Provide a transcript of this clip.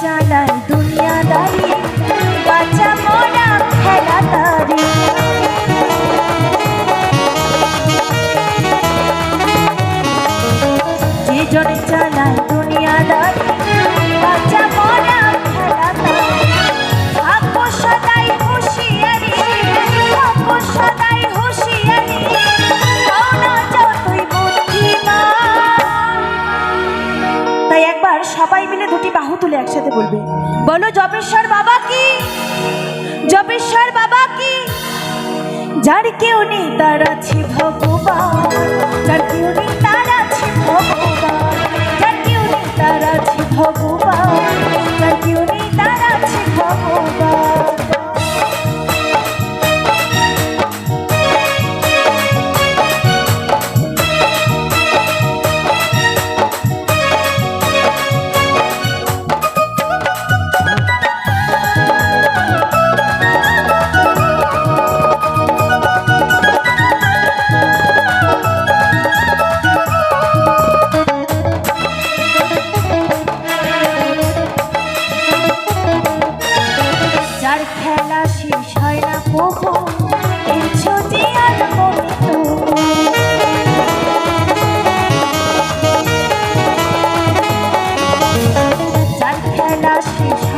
চালায় দুনিয়াদারি বাচ্চা মরা খেলা তারি যে জনে চালায় দুনিয়াদারি সবাই মিলে দুটি বাহু তুলে একসাথে বলবে, বলো জপেশ্বর বাবা কি? জপেশ্বর বাবা কি? যার কেউ নেই তার আছে ভগবান খেলা শেষ হয় না খেলা শেষ